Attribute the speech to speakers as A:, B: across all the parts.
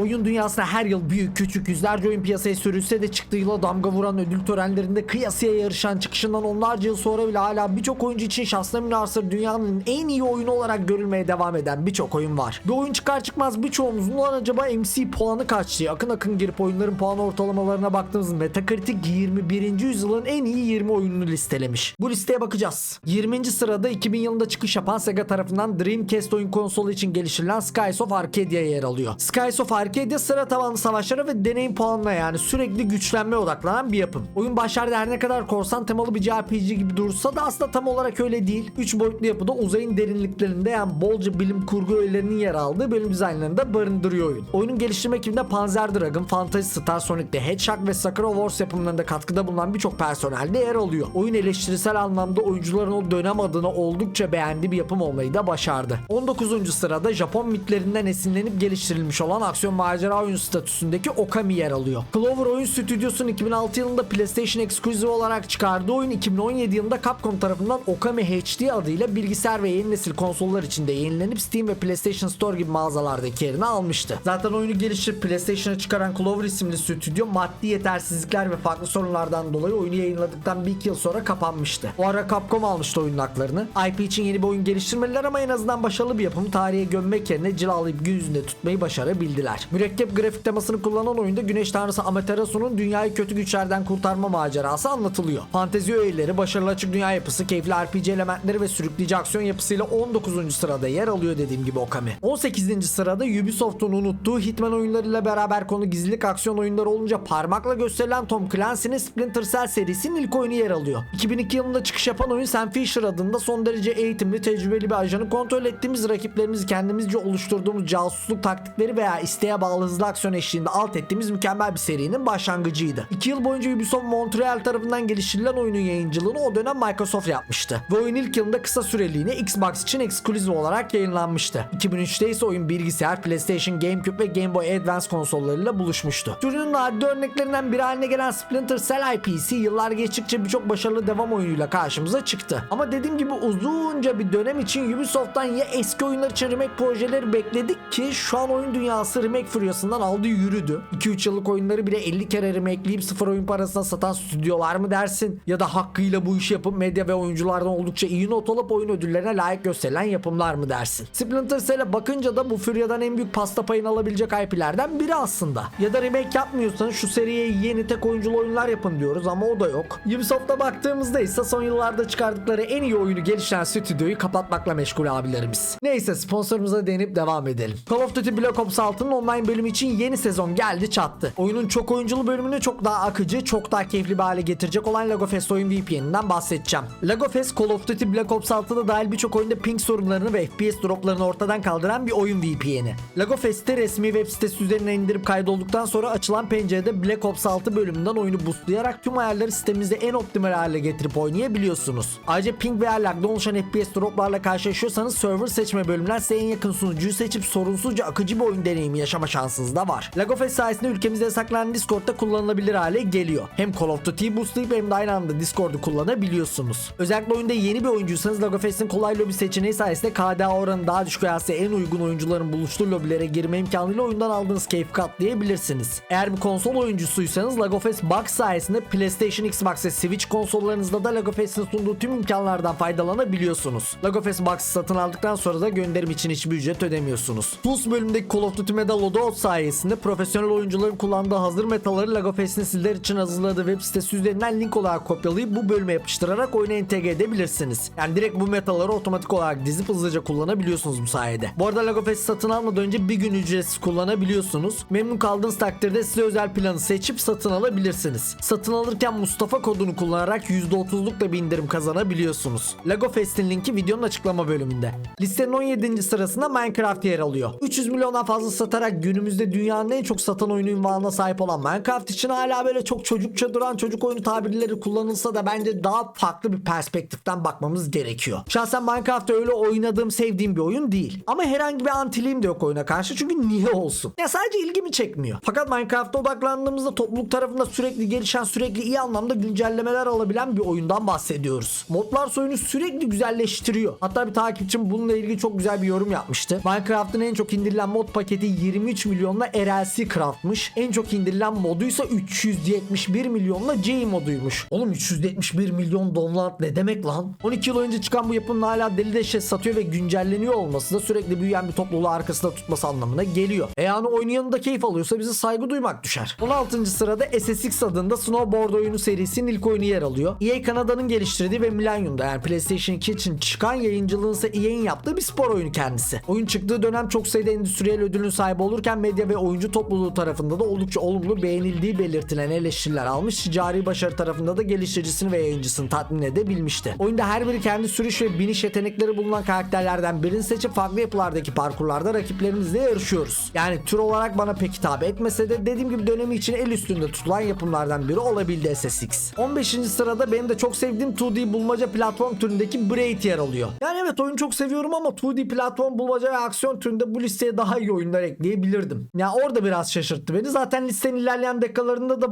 A: Oyun dünyasına her yıl büyük küçük yüzlerce oyun piyasaya sürülse de çıktığı yıla damga vuran ödül törenlerinde kıyasıya yarışan çıkışından onlarca yıl sonra bile hala birçok oyuncu için şahsına münhasır dünyanın en iyi oyunu olarak görülmeye devam eden birçok oyun var. Bir oyun çıkar çıkmaz birçoğumuzun ulan acaba MC puanı kaç diye akın akın girip oyunların puan ortalamalarına baktığımız Metacritic 21. yüzyılın en iyi 20 oyununu listelemiş. Bu listeye bakacağız. 20. sırada 2000 yılında çıkış yapan Sega tarafından Dreamcast oyun konsolu için geliştirilen Skies of Arcadia yer alıyor. Skies of Arcadia sıra tabanlı savaşlara ve deneyim puanına yani sürekli güçlenmeye odaklanan bir yapım. Oyun başlarda her ne kadar korsan temalı bir JRPG gibi dursa da aslında tam olarak öyle değil. 3 boyutlu yapıda uzayın derinliklerinde yani bolca bilim kurgu öğelerinin yer aldığı bölüm dizaynlarını barındırıyor oyun. Oyunun geliştirme ekibinde Panzer Dragon, Fantasy Star, Sonic the Hedgehog ve Sakura Wars yapımlarında katkıda bulunan birçok personel de yer alıyor. Oyun eleştirisel anlamda oyuncuların o dönem adına oldukça beğendiği bir yapım olmayı da başardı. 19. sırada Japon mitlerinden esinlenip geliştirilmiş olan aksiyon macera oyun statüsündeki Okami yer alıyor. Clover Oyun Stüdyosu'nun 2006 yılında PlayStation Exclusive olarak çıkardığı oyun 2017 yılında Capcom tarafından Okami HD adıyla bilgisayar ve yeni nesil konsollar içinde yenilenip Steam ve PlayStation Store gibi mağazalardaki yerini almıştı. Zaten oyunu geliştirip PlayStation'a çıkaran Clover isimli stüdyo maddi yetersizlikler ve farklı sorunlardan dolayı oyunu yayınladıktan bir iki yıl sonra kapanmıştı. O ara Capcom almıştı oyunun haklarını. IP için yeni bir oyun geliştirmeliler ama en azından başarılı bir yapımı tarihe gömmek yerine cilalayıp gün yüzünde tutmayı başarabildiler. Mürekkep grafik temasını kullanan oyunda güneş tanrısı Amaterasu'nun dünyayı kötü güçlerden kurtarma macerası anlatılıyor. Fantezi öğeleri, başarılı açık dünya yapısı, keyifli RPG elementleri ve sürükleyici aksiyon yapısıyla 19. sırada yer alıyor dediğim gibi Okami. 18. sırada Ubisoft'un unuttuğu Hitman oyunlarıyla beraber konu gizlilik aksiyon oyunları olunca parmakla gösterilen Tom Clancy'nin Splinter Cell serisinin ilk oyunu yer alıyor. 2002 yılında çıkış yapan oyun Sam Fisher adında son derece eğitimli, tecrübeli bir ajanı kontrol ettiğimiz rakiplerimizi kendimizce oluşturduğumuz casusluk taktikleri veya isteğe bağlı hızlı aksiyon eşliğinde alt ettiğimiz mükemmel bir serinin başlangıcıydı. 2 yıl boyunca Ubisoft Montreal tarafından geliştirilen oyunun yayıncılığını o dönem Microsoft yapmıştı. Ve oyun ilk yılında kısa süreliğine Xbox için eksklusif olarak yayınlanmıştı. 2003'te ise oyun bilgisayar, PlayStation, GameCube ve Game Boy Advance konsollarıyla buluşmuştu. Türünün nadide örneklerinden biri haline gelen Splinter Cell IP'si yıllar geçtikçe birçok başarılı devam oyunuyla karşımıza çıktı. Ama dediğim gibi uzunca bir dönem için Ubisoft'tan ya eski oyunlar için projeleri bekledik ki şu an oyun dünyası remake furyasından aldı yürüdü. 2-3 yıllık oyunları bile 50 kere remakeleyip sıfır oyun parasına satan stüdyolar mı dersin? Ya da hakkıyla bu işi yapıp medya ve oyunculardan oldukça iyi not alıp oyun ödüllerine layık gösterilen yapımlar mı dersin? Splinter Cell'e bakınca da bu furyadan en büyük pasta payını alabilecek IP'lerden biri aslında. Ya da remake yapmıyorsanız şu seriye yeni tek oyunculu oyunlar yapın diyoruz ama o da yok. Ubisoft'a baktığımızda ise son yıllarda çıkardıkları en iyi oyunu geliştiren stüdyoyu kapatmakla meşgul abilerimiz. Neyse sponsorumuza denip devam edelim. Call of Duty Black Ops 6'nın online bölümü için yeni sezon geldi çattı. Oyunun çok oyunculu bölümünü çok daha akıcı, çok daha keyifli bir hale getirecek olan Lego Fest oyun VPN'inden bahsedeceğim. Lego Fest Call of Duty Black Ops 6'da dahil birçok oyunda ping sorunlarını ve FPS droplarını ortadan kaldıran bir oyun VPN'i. Lego Fest'te resmi web sitesi üzerine indirip kaydolduktan sonra açılan pencerede Black Ops 6 bölümünden oyunu boostlayarak tüm ayarları sitemizde en optimal hale getirip oynayabiliyorsunuz. Ayrıca ping veya lag'da oluşan FPS droplarla karşılaşıyorsanız server seçme bölümünden size en yakın sunucuyu seçip sorunsuzca akıcı bir oyun deneyimi yaşama şansınız da var. Lego Fest sayesinde ülkemizde saklanan Discord'da kullanılabilir hale geliyor. Hem Call of Duty'yi boostlayıp hem de aynı anda Discord'u kullanabiliyorsunuz. Özellikle oyunda yeni bir oyuncuysanız Lego Fest'in kolay lobi seçeneği sayesinde KDA oranı daha düşük veya en uygun oyuncuların buluştuğu lobilere girme imkanıyla oyundan aldığınız keyfi katlayabilirsiniz. Eğer bir konsol oyuncusuysanız Lego Fest Box sayesinde PlayStation, Xbox ve Switch konsollarınızda da Lego Fest'in sunduğu tüm imkanlardan faydalanabiliyorsunuz. Lego Fest Box'ı satın aldıktan sonra da gönderim için hiçbir ücret ödemiyorsunuz. Tools bölümündeki Call of Duty Medal Oath sayesinde profesyonel oyuncuların kullandığı hazır metaları Lego Fest'in sizler için hazırladığı web sitesi üzerinden link olarak kopyalayıp bu bölüme yapıştırarak oyuna entegre edebilirsiniz. Yani direkt bu metaları otomatik olarak dizip hızlıca kullanabiliyorsunuz bu sayede. Bu arada Lego Fest satın almadan önce bir gün ücretsiz kullanabiliyorsunuz. Memnun kaldığınız takdirde size özel planı seçip satın alabilirsiniz. Satın alırken Mustafa kodunu kullanarak %30'luk da bir indirim kazanabiliyorsunuz. Lego Fest'in linki videonun açıklama bölümünde. Listenin 17. sırasında Minecraft yer alıyor. 300 milyondan fazla satarak günümüzde dünyanın en çok satan oyunu ünvanına sahip olan Minecraft için hala böyle çok çocukça duran çocuk oyunu tabirleri kullanılsa da bence daha farklı bir perspektiften bakmamız gerekiyor. Şahsen Minecraft öyle oynadığım sevdiğim bir oyun değil. Ama herhangi bir antiliğim de yok oyuna karşı çünkü niye olsun? Ya sadece ilgimi çekmiyor. Fakat Minecraft'a odaklandığımızda topluluk tarafında sürekli gelişen sürekli iyi anlamda güncellemeler alabilen bir oyundan bahsediyoruz. Modlar oyunu sürekli güzelleştiriyor. Hatta bir takipçim bununla ilgili çok güzel bir yorum yapmıştı. Minecraft'ın en çok indirilen mod paketi 20 23 milyonla RLC Craft'mış. En çok indirilen moduysa 371 milyonla J moduymuş. Oğlum 371 milyon download ne demek lan? 12 yıl önce çıkan bu yapının hala deli deşet satıyor ve güncelleniyor olması da sürekli büyüyen bir topluluğu arkasında tutması anlamına geliyor. E yani oynayanı da keyif alıyorsa bize saygı duymak düşer. 16. sırada SSX adında snowboard oyunu serisinin ilk oyunu yer alıyor. EA Kanada'nın geliştirdiği ve Millennium'da yani PlayStation 2 için çıkan yayıncılığın ise EA'in yaptığı bir spor oyunu kendisi. Oyun çıktığı dönem çok sayıda endüstriyel ödülün sahibi olurken medya ve oyuncu topluluğu tarafında da oldukça olumlu beğenildiği belirtilen eleştiriler almış. Ticari başarı tarafında da geliştiricisini ve yayıncısını tatmin edebilmişti. Oyunda her biri kendi sürüş ve biniş yetenekleri bulunan karakterlerden birini seçip farklı yapılardaki parkurlarda rakiplerimizle yarışıyoruz. Yani tür olarak bana pek hitap etmese de dediğim gibi dönemi için el üstünde tutulan yapımlardan biri olabildi SSX. 15. sırada benim de çok sevdiğim 2D bulmaca platform türündeki Braid yer alıyor. Yani evet oyunu çok seviyorum ama 2D platform bulmaca ve aksiyon türünde bu listeye daha iyi oyunlar ekleyebilirdim. Ya orada biraz şaşırttı beni. Zaten listenin ilerleyen dakikalarında da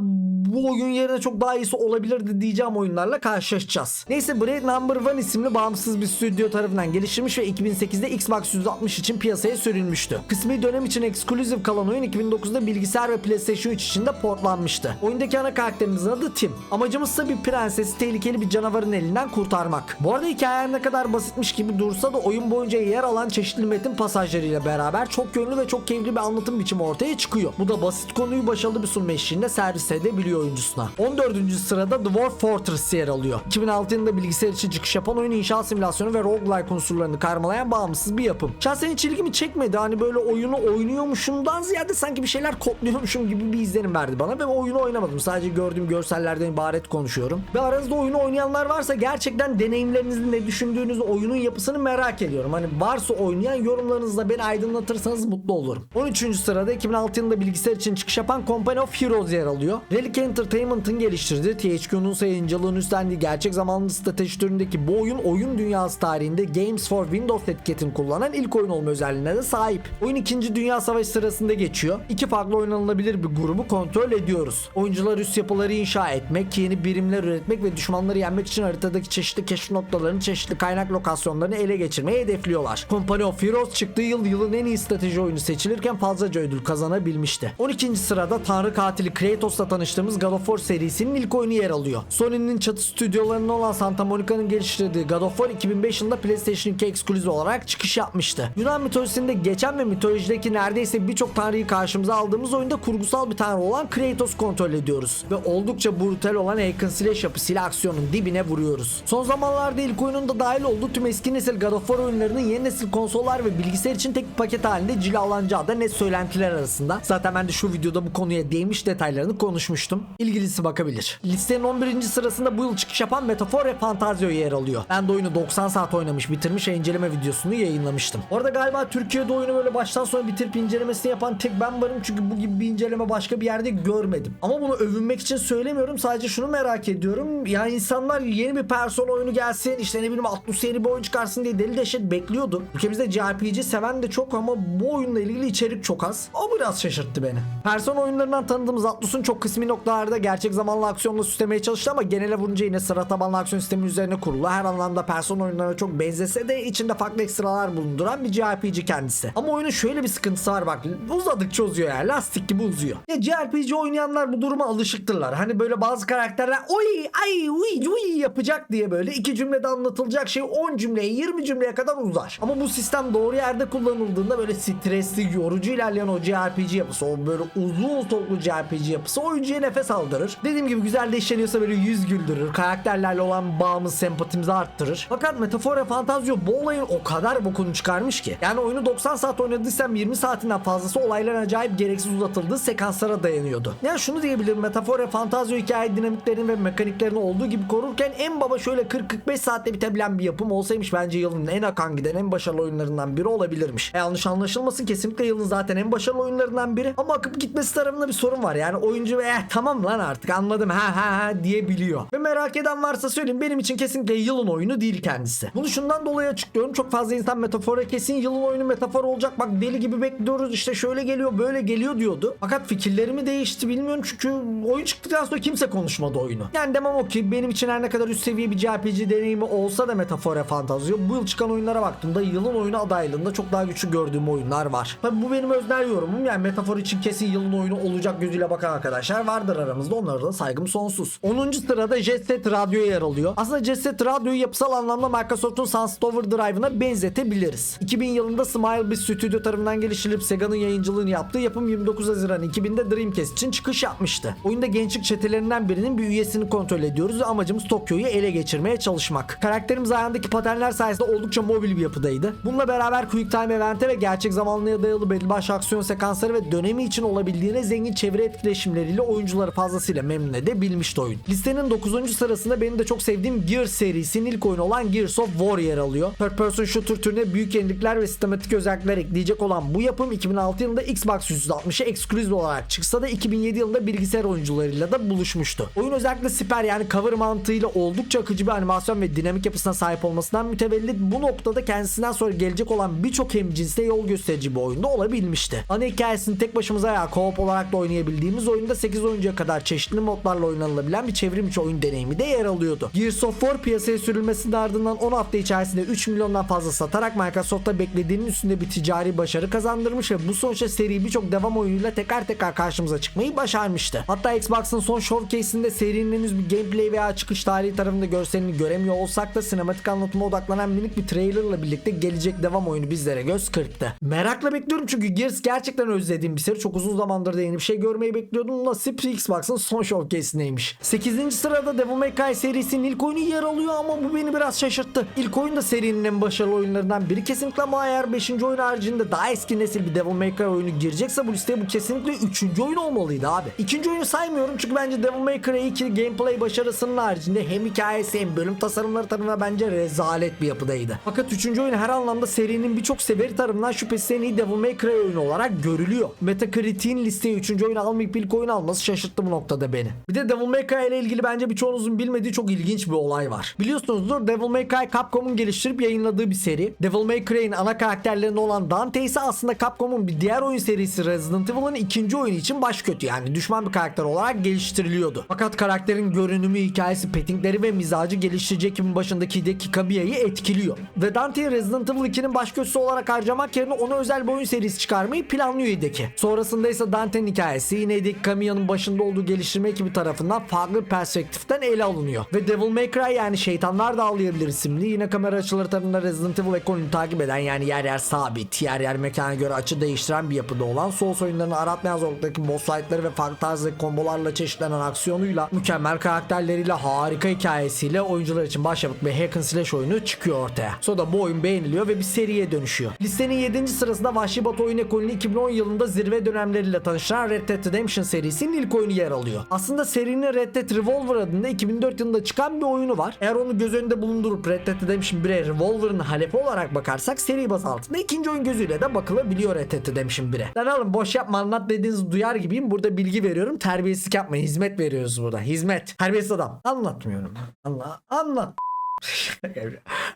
A: bu oyun yerine çok daha iyisi olabilirdi diyeceğim oyunlarla karşılaşacağız. Neyse Braid Number One isimli bağımsız bir stüdyo tarafından geliştirilmiş ve 2008'de Xbox 160 için piyasaya sürülmüştü. Kısmi dönem için eksklusif kalan oyun 2009'da bilgisayar ve PlayStation 3 için de portlanmıştı. Oyundaki ana karakterimizin adı Tim. Amacımız ise bir prensesi tehlikeli bir canavarın elinden kurtarmak. Bu arada hikaye ne kadar basitmiş gibi dursa da oyun boyunca yer alan çeşitli metin pasajlarıyla beraber çok yönlü ve çok keyifli bir anlatım biçimi ortaya çıkıyor. Bu da basit konuyu başarılı bir sunum eşliğinde servis edebiliyor oyuncusuna. 14. sırada Dwarf Fortress yer alıyor. 2006 yılında bilgisayar için çıkış yapan oyun inşaat simülasyonu ve roguelike unsurlarını karmalayan bağımsız bir yapım. Şahsen hiç ilgimi çekmedi. Hani böyle oyunu oynuyormuşumdan ziyade sanki bir şeyler kodluyormuşum gibi bir izlenim verdi bana ve oyunu oynamadım. Sadece gördüğüm görsellerden ibaret konuşuyorum. Ve aranızda oyunu oynayanlar varsa gerçekten deneyimlerinizin ne düşündüğünüzü oyunun yapısını merak ediyorum. Hani varsa oynayan yorumlarınızla beni aydınlatırsanız mutlu olurum. 13. sırada 2006 yılında bilgisayar için çıkış yapan Company of Heroes yer alıyor. Relic Entertainment'ın geliştirdiği THQ'nun yayıncılığını üstlendiği gerçek zamanlı strateji türündeki bu oyun oyun dünyası tarihinde Games for Windows etiketini kullanan ilk oyun olma özelliğine de sahip. Oyun 2. Dünya Savaşı sırasında geçiyor. İki farklı oynanılabilir bir grubu kontrol ediyoruz. Oyuncular üst yapıları inşa etmek, yeni birimler üretmek ve düşmanları yenmek için haritadaki çeşitli keşif noktalarını, çeşitli kaynak lokasyonlarını ele geçirmeyi hedefliyorlar. Company of Heroes çıktığı yıl yılın en iyi strateji oyunu seçilirken fazlaca ödül kazanabilmişti. 12. sırada Tanrı Katili Kratos'la tanıştığımız God of War serisinin ilk oyunu yer alıyor. Sony'nin çatı stüdyolarında olan Santa Monica'nın geliştirdiği God of War 2005 yılında PlayStation 2 ekskluzif olarak çıkış yapmıştı. Yunan mitolojisinde geçen ve mitolojideki neredeyse birçok tanrıyı karşımıza aldığımız oyunda kurgusal bir tanrı olan Kratos kontrol ediyoruz. Ve oldukça brutal olan hack and slash yapısıyla aksiyonun dibine vuruyoruz. Son zamanlarda ilk oyunun da dahil olduğu tüm eski nesil God of War oyunlarının yeni nesil konsollar ve bilgisayar için tek bir paket halinde cilalanacağı da net söylentiler arasında. Zaten ben de şu videoda bu konuya değmiş detaylarını konuşmuştum. İlgilisi bakabilir. Listenin 11. sırasında bu yıl çıkış yapan Metafor ve Fantazio yer alıyor. Ben de oyunu 90 saat oynamış bitirmiş ve inceleme videosunu yayınlamıştım. Orada galiba Türkiye'de oyunu böyle baştan sona bitirip incelemesini yapan tek ben varım çünkü bu gibi bir inceleme başka bir yerde görmedim. Ama bunu övünmek için söylemiyorum sadece şunu merak ediyorum. Yani insanlar yeni bir Persona oyunu gelsin işte ne bileyim Atlus yeni bir oyun çıkarsın diye deli deşet bekliyordu. Ülkemizde JRPG seven de çok ama bu oyunla ilgili içerik çok az. O biraz şaşırttı beni. Persona oyunlarından tanıdığımız Atlus'un çok kısmi noktalarda gerçek zamanlı aksiyonla süslemeye çalıştı ama genele vurunca yine sıra tabanlı aksiyon sistemi üzerine kurulu. Her anlamda Persona oyunlarına çok benzese de içinde farklı ekstralar bulunduran bir JRPG kendisi. Ama oyunun şöyle bir sıkıntısı var bak. Uzadıkça uzuyor yani. Lastik gibi uzuyor. Ya JRPG oynayanlar bu duruma alışıktırlar. Hani böyle bazı karakterler oy ay uy uy yapacak diye böyle iki cümlede anlatılacak şey 10 cümleye 20 cümleye kadar uzar. Ama bu sistem doğru yerde kullanıldığında böyle stresli, yorucu ilerleyen o JRPG yapısı, o böyle uzun soluklu JRPG yapısı oyuncuya nefes aldırır. Dediğim gibi güzel de işleniyorsa böyle yüz güldürür. Karakterlerle olan bağımız, sempatimizi arttırır. Fakat Metafor ve Fantazio bu olayın o kadar bokunu çıkarmış ki. Yani oyunu 90 saat oynadıysam 20 saatinden fazlası olayların acayip gereksiz uzatıldığı sekanslara dayanıyordu. Yani şunu diyebilirim Metafor ve Fantazio hikaye dinamiklerini ve mekaniklerini olduğu gibi korurken en baba şöyle 40-45 saatte bitebilen bir yapım olsaymış bence yılın en akan giden en başarılı oyunlarından biri olabilirmiş. E, yanlış anlaşılmasın kesinlikle yılın zaten en başarılı oyunlarından biri ama akıp gitmesi tarafında bir sorun var. Yani oyuncu ve eh, tamam lan artık anladım ha ha ha diyebiliyor. Ve merak eden varsa söyleyeyim benim için kesinlikle yılın oyunu değil kendisi. Bunu şundan dolayı açıklıyorum. Çok fazla insan metafora kesin yılın oyunu metafor olacak. Bak deli gibi bekliyoruz işte şöyle geliyor böyle geliyor diyordu. Fakat fikirlerimi değişti bilmiyorum çünkü oyun çıktıktan sonra kimse konuşmadı oyunu. Yani demem o ki benim için her ne kadar üst seviye bir JRPG deneyimi olsa da metafora fantazio bu yıl çıkan oyunlara baktığımda yılın oyunu adaylığında çok daha güçlü gördüğüm oyunlar var. Tabi bu benim öznel yorumum yani metafor için kesin yılın oyunu olacak gözüyle bakan arkadaşlar vardır aramızda onlara da saygım sonsuz. 10. sırada Jet Set Radio yer alıyor. Aslında Jet Set Radio'yu yapısal anlamda Microsoft'un Sunset Overdrive'ına benzetebiliriz. 2000 yılında Smile Biz stüdyo tarafından geliştirilip Sega'nın yayıncılığını yaptığı yapım 29 Haziran 2000'de Dreamcast için çıkış yapmıştı. Oyunda gençlik çetelerinden birinin bir üyesini kontrol ediyoruz ve amacımız Tokyo'yu ele geçirmeye çalışmak. Karakterimiz ayağındaki paternler sayesinde oldukça mobil bir yapıdaydı. Bununla beraber Quick Time Event'e ve gerçek zamanlıya dayalı belli başlı aksiyon sekansları ve dönemi için olabildiğine zengin çevre etkileşimleriyle oyuncuları fazlasıyla memnun edebilmişti oyun. Listenin 9. sırasında benim de çok sevdiğim Gears serisinin ilk oyunu olan Gears of War yer alıyor. Third person shooter türüne büyük yenilikler ve sistematik özellikler ekleyecek olan bu yapım 2006 yılında Xbox 360'a ekskluzif olarak çıksa da 2007 yılında bilgisayar oyuncularıyla da buluşmuştu. Oyun özellikle siper yani cover mantığıyla oldukça akıcı bir animasyon ve dinamik yapısına sahip olmasından mütevellit bu noktada kendisinden sonra gelecek olan birçok hemcinste yol gösterici bir oyunda olabilmişti. Ana hikayesini tek başımıza veya co-op olarak da oynayabildiğimiz oyunda 8 oyuncuya kadar çeşitli modlarla oynanılabilen bir çevrim içi oyun deneyimi de yer alıyordu. Gears of War piyasaya sürülmesinin ardından 10 hafta içerisinde 3 milyondan fazla satarak Microsoft'ta beklediğinin üstünde bir ticari başarı kazandırmış ve bu sonuçta seri birçok devam oyunuyla tekrar tekrar karşımıza çıkmayı başarmıştı. Hatta Xbox'ın son showcase'inde serinin henüz bir gameplay veya çıkış tarihi tarafında görselini göremiyor olsak da sinematik anlatıma odaklanan minik bir trailerla birlikte gelecek devam oyunu bizlere göz kırptı. Merakla bekliyorum çünkü Gears gerçekten özlediğim bir seri. Çok uzun zamandır da yeni bir şey görmeyi bekliyordum. Nasip Xbox'ın son showcase'indeymiş. 8. sırada Devil May Cry serisinin ilk oyunu yer alıyor ama bu beni biraz şaşırttı. İlk oyun da serinin en başarılı oyunlarından biri kesinlikle ama eğer 5. oyun haricinde daha eski nesil bir Devil May Cry oyunu girecekse bu listeye bu kesinlikle 3. oyun olmalıydı abi. İkinci oyunu saymıyorum çünkü bence Devil May Cry 2 gameplay başarısının haricinde hem hikayesi hem bölüm tasarımları tarafından bence rezalet bir yapıdaydı. Fakat 3. oyun her anlamda serinin birçok severi tarafından şüphesiz en iyi Devil May Cry oyunu olarak görülüyor. Metacritic'in listeye 3. oyunu almayıp ilk oyun alması şaşırttı bu noktada beni. Bir de Devil May Cry ile ilgili bence birçoğunuzun bilmediği çok ilginç bir olay var. Biliyorsunuzdur Devil May Cry Capcom'un geliştirip yayınladığı bir seri. Devil May Cry'in ana karakterlerinden olan Dante ise aslında Capcom'un bir diğer oyun serisi Resident Evil'ın ikinci oyunu için baş kötü yani düşman bir karakter olarak geliştiriliyordu. Fakat karakterin görünümü, hikayesi, pettingleri ve mizacı geliştirici ekibin başındaki Hideki Kabiya'yı etkiliyor. Ve Dante'yi Resident Evil 2'nin baş olarak harcamak yerine ona özel bir oyun serisi çıkarmayı planlıyor Hideki. Sonrasında ise Dante'nin hikayesi yine Hideki Kamiya'nın başında olduğu geliştirme ekibi tarafından farklı perspektiften ele alınıyor. Ve Devil May Cry yani Şeytanlar da Ağlayabilir isimli yine kamera açıları tarafından Resident Evil ekolünü takip eden yani yer yer sabit, yer yer mekana göre açı değiştiren bir yapıda olan Souls oyunlarını aratmayan zorluktaki boss fightları ve farklı tarzdaki kombolarla çeşitlenen aksiyonuyla mükemmel karakterleriyle harika hikayesiyle oyuncular için başyapıt bir hack and slash oyunu çıkıyor ortaya. Sonra da bu oyun beğeniliyor ve bir seriye dönüşüyor. Listenin 7. sırasında Vahşi Batı oyun ekolünü 2010 yılında zirve dönemleriyle tanıştıran Red Dead Redemption serisinin ilk oyunu yer alıyor. Aslında serinin Red Dead Revolver adında 2004 yılında çıkan bir oyunu var. Eğer onu göz önünde bulundurup Red Dead Redemption 1'e Revolver'ın halefi olarak bakarsak seri baz altında ikinci oyun gözüyle de bakılabiliyor Red Dead Redemption 1'e. Lan oğlum boş yapma anlat dediğinizi duyar gibiyim. Burada bilgi veriyorum. Terbiyesizlik yapmayın. Hizmet veriyoruz burada. Hizmet. Terbiyesiz adam. Anlatmıyorum. Allah anlat.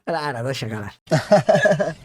A: Arada şakalar.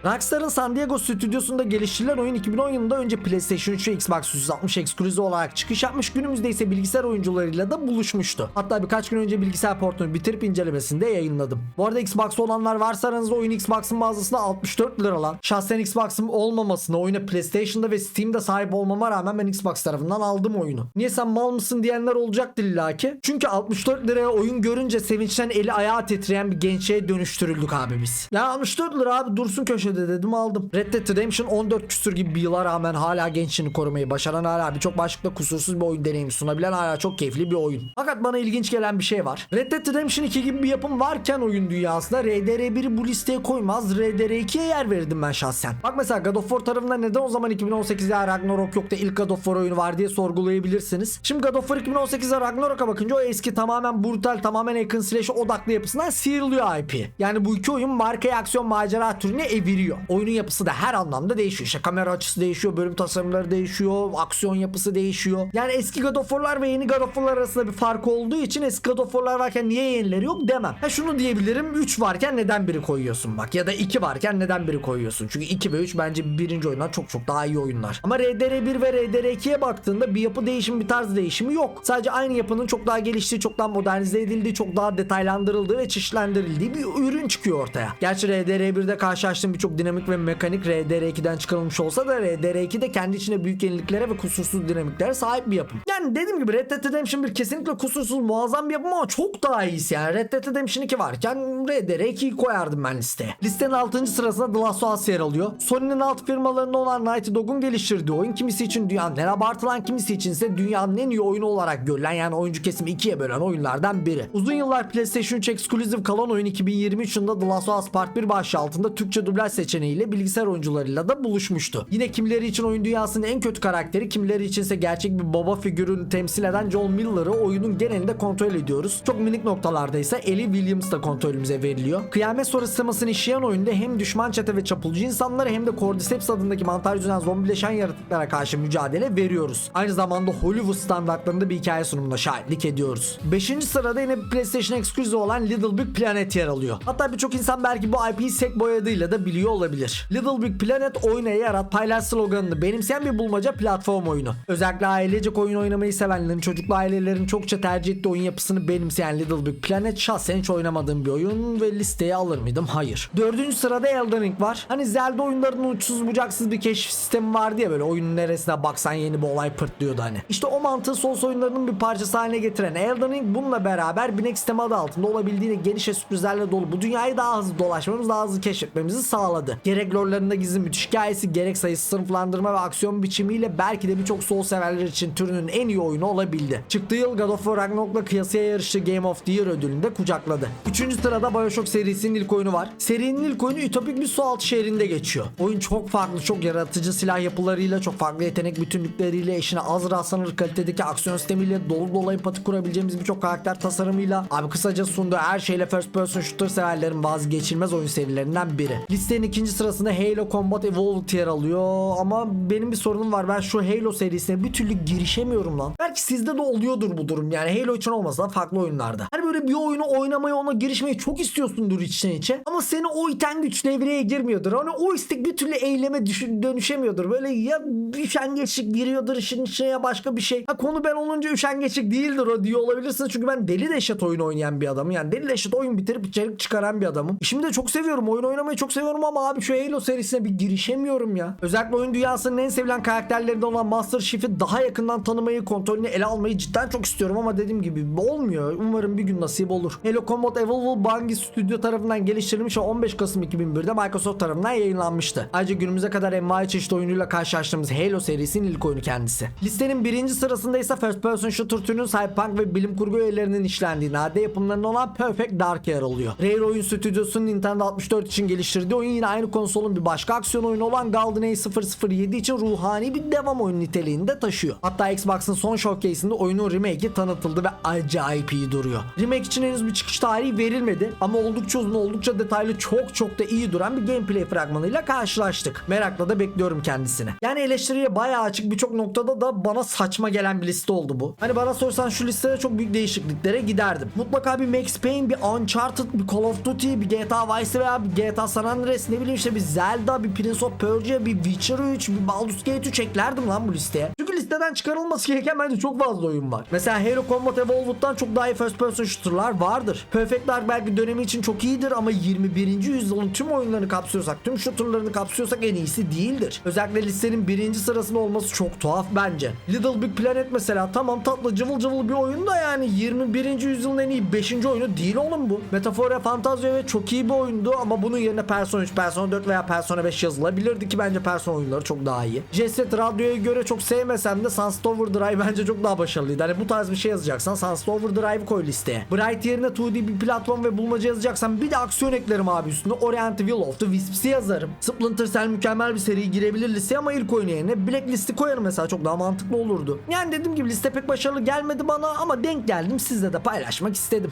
A: Rockstar'ın San Diego stüdyosunda geliştirilen oyun 2010 yılında önce PlayStation 3 ve Xbox 360 ekskluzif olarak çıkış yapmış. Günümüzde ise bilgisayar oyuncularıyla da buluşmuştu. Hatta birkaç gün önce bilgisayar portunu bitirip incelemesini de yayınladım. Bu arada Xbox olanlar varsa aranızda oyun Xbox'ın mağazasında 64 lira lan. Şahsen Xbox'ım olmamasına oyuna PlayStation'da ve Steam'de sahip olmama rağmen ben Xbox tarafından aldım oyunu. Niye sen mal mısın diyenler olacaktır illaki. Çünkü 64 liraya oyun görünce sevinçten eli ayağı titreyen bir gençliğe dönüştürüldük abi biz. Ya 64 lira abi dursun köşede dedim aldım. Red Dead Redemption 14 küsür gibi bir yıla rağmen hala gençliğini korumayı başaran hala birçok başlıkta kusursuz bir oyun deneyimi sunabilen hala çok keyifli bir oyun. Fakat bana ilginç gelen bir şey var. Red Dead Redemption 2 gibi bir yapım varken oyun dünyasında RDR1'i bu listeye koymaz RDR2'ye yer verirdim ben şahsen. Bak mesela God of War tarafından neden o zaman 2018'de Ragnarok yok da ilk God of War oyunu var diye sorgulayabilirsiniz. Şimdi God of War 2018'de Ragnarok'a bakınca o eski tamamen brutal tamamen hack slash odaklı yapısından sıyrılıyor değiştiriyor IP. Yani bu iki oyun markayı aksiyon macera türüne eviriyor. Oyunun yapısı da her anlamda değişiyor. İşte kamera açısı değişiyor, bölüm tasarımları değişiyor, aksiyon yapısı değişiyor. Yani eski God of War'lar ve yeni God of War'lar arasında bir fark olduğu için eski God of War'lar varken niye yenileri yok demem. Ha şunu diyebilirim 3 varken neden biri koyuyorsun bak ya da 2 varken neden biri koyuyorsun. Çünkü 2 ve 3 bence birinci oyundan çok çok daha iyi oyunlar. Ama RDR1 ve RDR2'ye baktığında bir yapı değişimi bir tarz değişimi yok. Sadece aynı yapının çok daha geliştiği, çok daha modernize edildiği, çok daha detaylandırıldığı ve çeşitlendirildiği bir ürün çıkıyor ortaya. Gerçi RDR1'de karşılaştığım birçok dinamik ve mekanik RDR2'den çıkarılmış olsa da RDR2 de kendi içinde büyük yeniliklere ve kusursuz dinamiklere sahip bir yapım. Yani dediğim gibi Red Dead Redemption 1 kesinlikle kusursuz muazzam bir yapım ama çok daha iyisi yani. Red Dead Redemption 2 varken RDR2'yi koyardım ben listeye. Listenin 6. sırasında The Last of Us yer alıyor. Sony'nin alt firmalarından olan Naughty Dog'un geliştirdiği oyun kimisi için dünyanın en abartılan kimisi için ise dünyanın en iyi oyunu olarak görülen yani oyuncu kesimi ikiye bölen oyunlardan biri. Uzun yıllar PlayStation 3 exclusive kalan oyun 2023 yılında The Last of Us Part 1 başlığı altında Türkçe dublaj seçeneğiyle bilgisayar oyuncularıyla da buluşmuştu. Yine kimileri için oyun dünyasının en kötü karakteri, kimileri içinse gerçek bir baba figürünü temsil eden John Miller'ı oyunun genelinde kontrol ediyoruz. Çok minik noktalarda ise Ellie Williams da kontrolümüze veriliyor. Kıyamet sonrası temasını işleyen oyunda hem düşman çete ve çapulcu insanları hem de Cordyceps adındaki mantar yüzünden zombileşen yaratıklara karşı mücadele veriyoruz. Aynı zamanda Hollywood standartlarında bir hikaye sunumuna şahitlik ediyoruz. 5. sırada yine PlayStation Exclusive olan Little Big Planet yer alıyor. Hatta birçok insan belki bu IP'yi Sackboy adıyla da biliyor olabilir. Little Big Planet oyuna yarat paylaş sloganını benimseyen bir bulmaca platform oyunu. Özellikle ailecek oyun oynamayı sevenlerin, çocuklu ailelerin çokça tercih ettiği oyun yapısını benimseyen Little Big Planet şahsen hiç oynamadığım bir oyun ve listeye alır mıydım? Hayır. Dördüncü sırada Elden Ring var. Hani Zelda oyunlarının uçsuz bucaksız bir keşif sistemi vardı ya böyle oyunun neresine baksan yeni bir olay pırtlıyordu hani. İşte o mantığı Souls oyunlarının bir parçası haline getiren Elden Ring bununla beraber binek sistemi adı altında olabildiğine geniş ve sürprizlerle dolu bu dünyayı daha hızlı dolaşmamız, daha hızlı keşfetmemizi sağladı. Gerek lorelarında gizli müthiş hikayesi, gerek sayısı sınıflandırma ve aksiyon biçimiyle belki de birçok Souls severler için türünün en iyi oyunu olabildi. Çıktığı yıl God of War Ragnarok'la kıyasıya yarıştığı Game of the Year ödülünü de kucakladı. Üçüncü sırada Bioshock serisinin ilk oyunu var. Serinin ilk oyunu ütopik bir sualtı şehrinde geçiyor. Oyun çok farklı, çok yaratıcı silah yapılarıyla, çok farklı yetenek bütünlükleriyle, eşine az rastlanır kalitedeki aksiyon sistemiyle, dolu dolu empati kurabileceğimiz birçok karakter tasarımıyla, abi kısaca sunduğu her şeyle first person shooter severlerin vazgeçilmez oyun serilerinden biri. Listenin ikinci sırasında Halo Combat Evolved yer alıyor ama benim bir sorunum var. Ben şu Halo serisine bir türlü girişemiyorum lan. Belki sizde de oluyordur bu durum yani Halo için olmasa da farklı oyunlarda. Hani böyle bir oyunu oynamayı ona girişmeyi çok istiyorsundur içten içe ama seni o iten güç devreye girmiyordur. Hani o istek bir türlü eyleme dönüşemiyordur. Böyle ya üşengeçlik giriyordur işin içine başka bir şey. Ha konu ben olunca üşengeçlik değildir o diyor olabilirsiniz. Çünkü ben deli deşet oyun oynayan bir adamım. Yani deli deşet oyun bitirip içerik çıkaran bir adamım. Şimdi de çok seviyorum. Oyun oynamayı çok seviyorum ama abi şu Halo serisine bir girişemiyorum ya. Özellikle oyun dünyasının en sevilen karakterlerinden olan Master Chief'i daha yakından tanımayı, kontrolünü ele almayı cidden çok istiyorum ama dediğim gibi olmuyor. Umarım bir gün nasip olur. Halo Combat Evolved Bungie Studio tarafından geliştirilmiş ve 15 Kasım 2001'de Microsoft tarafından yayınlanmıştı. Ayrıca günümüze kadar envai çeşit oyunuyla karşılaştığımız Halo serisinin ilk oyunu kendisi. Listenin birinci sırasında ise First Person Shooter türünün cyberpunk ve bilim kurgu öğelerinin işlendiği nadide yapımlarından olan Perfect Dark yer alıyor. Rare Oyun Stüdyosu'nun Nintendo 64 için geliştirdiği oyun yine aynı konsolun bir başka aksiyon oyunu olan GoldenEye 007 için ruhani bir devam oyunu niteliğinde taşıyor. Hatta Xbox'ın son showcase'inde oyunun remake'i tanıtıldı ve acayip iyi duruyor. Remake için henüz bir çıkış tarihi verilmedi ama oldukça uzun, oldukça detaylı, çok çok da iyi duran bir gameplay fragmanıyla karşılaştık. Merakla da bekliyorum kendisini. Yani eleştiriye bayağı açık birçok noktada da bana saçma gelen bir liste oldu bu. Hani bana sorsan şu listede çok büyük değişikliklere giderdim. Mutlaka bir Max Payne, bir Uncharted, bir Call of Duty, bir GTA Vice veya bir GTA San Andreas ne bileyim işte bir Zelda, bir Prince of Persia, bir Witcher 3, bir Baldur's Gate 3 eklerdim lan bu listeye. Çünkü listeden çıkarılması gereken bence çok fazla oyun var. Mesela Halo Combat Evolved'dan çok daha iyi first person shooter'lar vardır. Perfect Dark belki dönemi için çok iyidir ama 21. yüzyılın tüm oyunlarını kapsıyorsak, tüm shooter'larını kapsıyorsak en iyisi değildir. Özellikle listenin birinci sırasında olması çok tuhaf bence. Little Big Planet mesela tamam tatlı cıvıl cıvıl bir oyun da yani 21. yüzyılın en iyi 5. oyunu değil oğlum bu. Metaphora Fantazio ve çok iyi bir oyundu ama bunun yerine Persona 3, Persona 4 veya Persona 5 yazılabilirdi ki bence Persona oyunları çok daha iyi. Jet Radyo'ya göre çok sevmesem de Sunset Overdrive bence çok daha başarılıydı. Hani bu tarz bir şey yazacaksan Sunset Overdrive koy listeye. Bright yerine 2D bir platform ve bulmaca yazacaksan bir de aksiyon eklerim abi üstüne. Orient Will of the Wisps'i yazarım. Splinter Cell mükemmel bir seri girebilir listeye ama ilk oyunu yerine Blacklist'i koyarım mesela çok daha mantıklı olurdu. Yani dediğim gibi liste pek başarılı gelmedi bana ama denk geldim sizle de paylaşmak istedim.